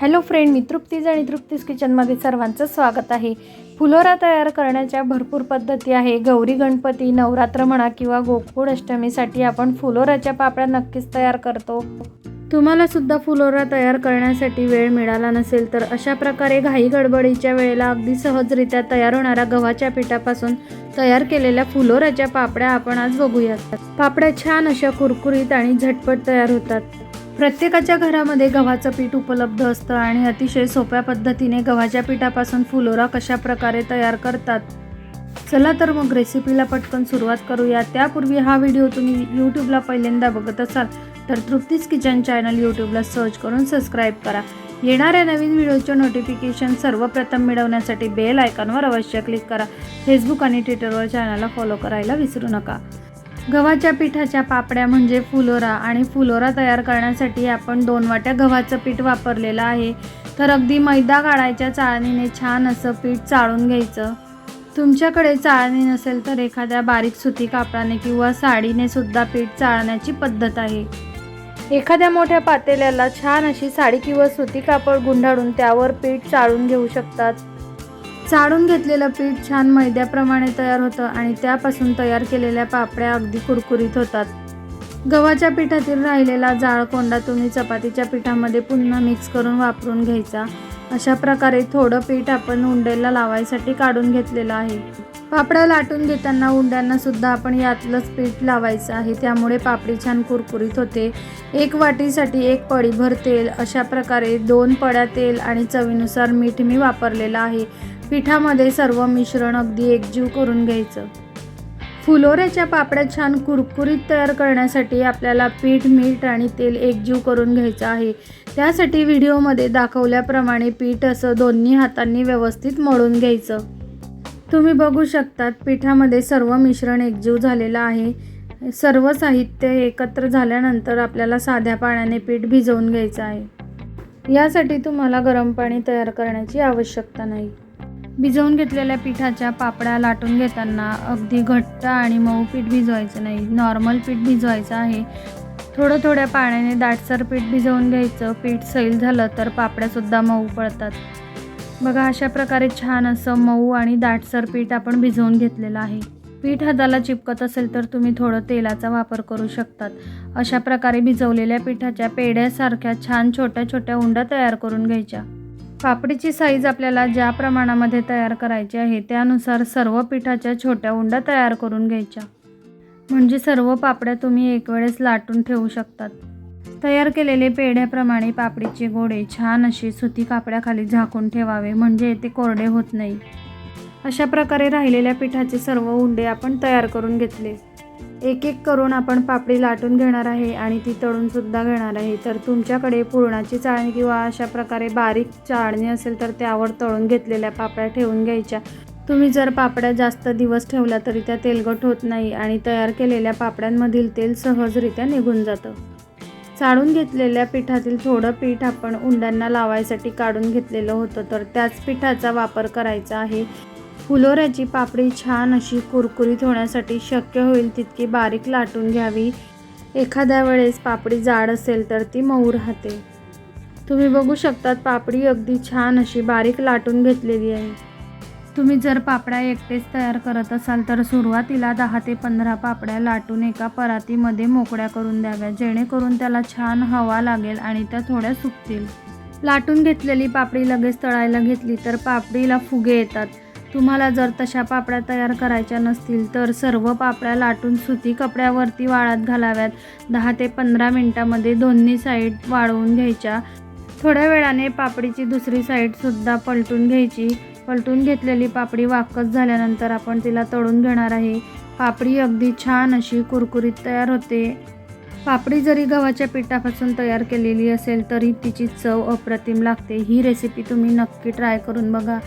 Hello friend मी तृप्तीज आणि तृप्तीज किचनमध्ये सर्वांचं स्वागत आहे. फुलोरा तयार करण्याच्या भरपूर पद्धती आहे. गौरी गणपती नवरात्र म्हणा किंवा गोकुळ अष्टमीसाठी आपण फुलोराच्या पापड्या नक्कीच तयार करतो. तुम्हाला सुद्धा फुलोरा तयार करण्यासाठी वेळ मिळाला नसेल तर अशा प्रकारे घाई गडबडीच्या वेळेला अगदी सहजरित्या तयार होणाऱ्या गव्हाच्या पिठापासून तयार केलेल्या फुलोराच्या पापड्या आपण आज बघूयात. पापड्या छान अशा कुरकुरीत आणि झटपट तयार होतात. प्रत्येकाच्या घरामध्ये गव्हाचं पीठ उपलब्ध असतं आणि अतिशय सोप्या पद्धतीने गव्हाच्या पिठापासून फुलोरा कशा प्रकारे तयार करतात? चला तर मग रेसिपीला पटकन सुरुवात करूया. त्यापूर्वी हा व्हिडिओ तुम्ही यूट्यूबला पहिल्यांदा बघत असाल तर तृप्तीज किचन चॅनल यूट्यूबला सर्च करून सबस्क्राईब करा. येणाऱ्या नवीन व्हिडिओचे नोटिफिकेशन सर्वप्रथम मिळवण्यासाठी बेल आयकॉनवर अवश्य क्लिक करा. फेसबुक आणि ट्विटरवर चॅनलला फॉलो करायला विसरू नका. गव्हाच्या पिठाच्या पापड्या म्हणजे फुलोरा आणि फुलोरा तयार करण्यासाठी आपण दोन वाट्या गव्हाचं पीठ वापरलेलं आहे. तर अगदी मैदा काढायच्या चाळणीने छान असं पीठ चाळून घ्यायचं. तुमच्याकडे चाळणी नसेल तर एखाद्या बारीक सुती कापडाने किंवा साडीने सुद्धा पीठ चाळण्याची पद्धत आहे. एखाद्या मोठ्या पातेल्याला छान अशी साडी किंवा सुती कापड गुंडाळून त्यावर पीठ चाळून घेऊ शकतात. चाळून घेतलेलं पीठ छान मैद्याप्रमाणे तयार होतं आणि त्यापासून तयार केलेल्या पापड्या अगदी कुरकुरीत होतात. गव्हाच्या पिठातील राहिलेला जाळकोंडा तुम्ही चपातीच्या पिठामध्ये पुन्हा मिक्स करून वापरून घ्यायचा. अशा प्रकारे थोडं पीठ आपण उंडेला लावायसाठी काढून घेतलेलं आहे. पापड्या लाटून घेताना उंड्यांना सुद्धा आपण यातलंच पीठ लावायचं आहे. त्यामुळे पापडी छान कुरकुरीत होते. एक वाटीसाठी एक पडीभर तेल अशा प्रकारे दोन पड्या तेल आणि चवीनुसार मीठ मी वापरलेलं आहे. पिठामध्ये सर्व मिश्रण अगदी एकजीव करून घ्यायचं. फुलोऱ्याच्या पापड्या छान कुरकुरीत तयार करण्यासाठी आपल्याला पीठ मीठ आणि तेल एकजीव करून घ्यायचं आहे. त्यासाठी व्हिडिओमध्ये दाखवल्याप्रमाणे पीठ असं दोन्ही हातांनी व्यवस्थित मळून घ्यायचं. तुम्ही बघू शकतात पिठामध्ये सर्व मिश्रण एकजीव झालेलं आहे. सर्व साहित्य एकत्र झाल्यानंतर आपल्याला साध्या पाण्याने पीठ भिजवून घ्यायचं आहे. यासाठी तुम्हाला गरम पाणी तयार करण्याची आवश्यकता नाही. भिजवून घेतलेल्या पिठाच्या पापड्या लाटून घेताना अगदी घट्ट आणि मऊ पीठ भिजवायचं नाही. नॉर्मल पीठ भिजवायचं आहे. थोडं थोड्या पाण्याने दाटसर पीठ भिजवून घ्यायचं. पीठ सैल झालं तर पापड्यासुद्धा मऊ पडतात. बघा अशा प्रकारे छान असं मऊ आणि दाटसर पीठ आपण भिजवून घेतलेलं आहे. पीठ हाताला चिपकत असेल तर तुम्ही थोडं तेलाचा वापर करू शकतात. अशा प्रकारे भिजवलेल्या पिठाच्या पेढ्यासारख्या छान छोट्या छोट्या उंडा तयार करून घ्यायच्या. पापडीची साईज आपल्याला ज्या प्रमाणामध्ये तयार करायची आहे त्यानुसार सर्व पिठाच्या छोट्या उंडा तयार करून घ्यायच्या. म्हणजे सर्व पापड्या तुम्ही एक वेळेस लाटून ठेवू शकतात. तयार केलेले पेढ्याप्रमाणे पापडीचे गोडे छान असे सुती कापड्याखाली झाकून ठेवावे म्हणजे ते कोरडे होत नाही. अशा प्रकारे राहिलेल्या पिठाचे सर्व उंडे आपण तयार करून घेतले. एक एक करून आपण पापडी लाटून घेणार आहे आणि ती तळून सुद्धा घेणार आहे. तर तुमच्याकडे पुरणाची चाळणी किंवा अशा प्रकारे बारीक चाळणी असेल तर त्यावर तळून घेतलेल्या पापड्या ठेवून घ्यायच्या. तुम्ही जर पापड्या जास्त दिवस ठेवल्या तरी त्या तेलगट होत नाही आणि तयार केलेल्या पापड्यांमधील तेल सहजरित्या निघून जातं. चाळून घेतलेल्या पिठातील थोडं पीठ आपण उंड्यांना लावायसाठी काढून घेतलेलं होतं तर त्याच पिठाचा वापर करायचा आहे. फुलोऱ्याची पापडी छान अशी कुरकुरीत होण्यासाठी शक्य होईल तितकी बारीक लाटून घ्यावी. एखाद्या वेळेस पापडी जाड असेल तर ती मऊ राहते. तुम्ही बघू शकतात पापडी अगदी छान अशी बारीक लाटून घेतलेली आहे. तुम्ही जर पापड्या एकटेच तयार करत असाल तर सुरुवातीला दहा ते पंधरा पापड्या लाटून एका परातीमध्ये मोकळ्या करून द्याव्या जेणेकरून त्याला छान हवा लागेल आणि त्या थोड्या सुकतील. लाटून घेतलेली पापडी लगेच तळायला घेतली तर पापडीला फुगे येतात. तुम्हाला जर तशा पापड्या तयार करायच्या नसतील तर सर्व पापड्या लाटून सुती कपड्यावरती वाळत घालाव्यात. दहा ते पंधरा मिनटामध्ये दोन्ही साईड वाळवून घ्यायच्या. थोड्या वेळाने पापडीची दुसरी साईडसुद्धा पलटून घ्यायची. पलटून घेतलेली पापडी वाकस झाल्यानंतर आपण तिला तळून घेणार आहे. पापडी अगदी छान अशी कुरकुरीत तयार होते. पापडी जरी गव्हाच्या पिठापासून तयार केलेली असेल तरी तिची चव अप्रतिम लागते. ही रेसिपी तुम्ही नक्की ट्राय करून बघा.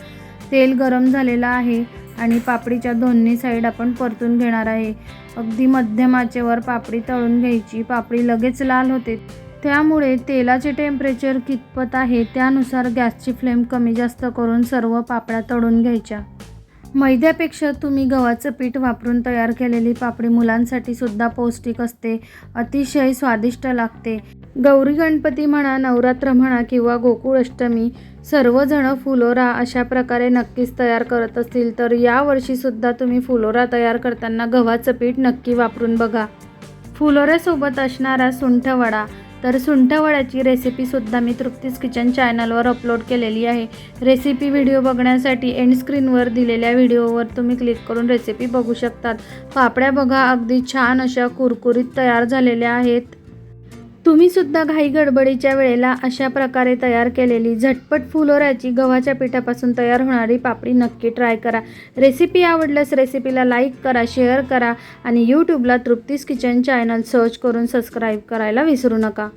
तेल गरम झालेलं आहे आणि पापडीच्या दोन्ही साईड आपण परतून घेणार आहे. अगदी मध्यम आचेवर पापडी तळून घ्यायची. पापडी लगेच लाल होते. त्यामुळे तेलाचे टेम्परेचर कितपत आहे त्यानुसार गॅसची फ्लेम कमी जास्त करून सर्व पापड्या तळून घ्यायच्या. मैद्यापेक्षा तुम्ही गव्हाचं पीठ वापरून तयार केलेली पापडी मुलांसाठी सुद्धा पौष्टिक असते अतिशय स्वादिष्ट लागते. गौरी गणपती म्हणा नवरात्र म्हणा किंवा गोकुळाष्टमी सर्वजणं सर्वजण फुलोरा अशा प्रकारे नक्कीच तयार करत असतील तर यावर्षीसुद्धा तुम्ही फुलोरा तयार करताना गव्हाचं पीठ नक्की वापरून बघा. फुलोऱ्यासोबत असणारा सुंठवडा तर सुंठवड्याची रेसिपीसुद्धा मी तृप्तीस किचन चॅनलवर अपलोड केलेली आहे. रेसिपी व्हिडिओ बघण्यासाठी एंड स्क्रीनवर दिलेल्या व्हिडिओवर तुम्ही क्लिक करून रेसिपी बघू शकतात. पापड्या बघा अगदी छान अशा कुरकुरीत तयार झालेल्या आहेत. तुम्ही सुद्धा घाई गडबडीच्या वेळेला अशा प्रकारे तयार केलेली झटपट फुलोऱ्याची गव्हाच्या पिठापासून तयार होणारी पापडी नक्की ट्राय करा. रेसिपी आवडल्यास रेसिपीला लाईक करा शेअर करा आणि यूट्यूबला तृप्तीस किचन चॅनल सर्च करून सबस्क्राईब करायला विसरू नका.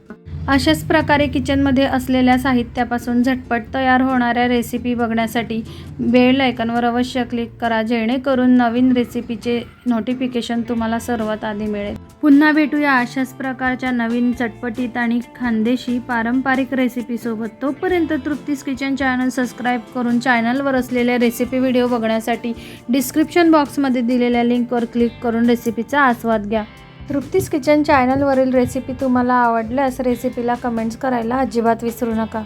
अशाच प्रकारे किचनमध्ये असलेल्या साहित्यापासून झटपट तयार होणाऱ्या रेसिपी बघण्यासाठी बेल आयकॉनवर अवश्य क्लिक करा जेणेकरून नवीन रेसिपीचे नोटिफिकेशन तुम्हाला सर्वात आधी मिळेल. पुन्हा भेटूया अशाच प्रकारच्या नवीन चटपटीत आणि खानदेशी पारंपरिक रेसिपीसोबत तोपर्यंत तृप्तीस किचन चॅनल सबस्क्राईब करून चॅनलवर असलेल्या रेसिपी व्हिडिओ बघण्यासाठी डिस्क्रिप्शन बॉक्समध्ये दिलेल्या लिंकवर क्लिक करून रेसिपीचा आस्वाद घ्या. तृप्तीस किचन चॅनलवरील रेसिपी तुम्हाला आवडल्यास रेसिपीला कमेंट्स करायला अजिबात विसरू नका.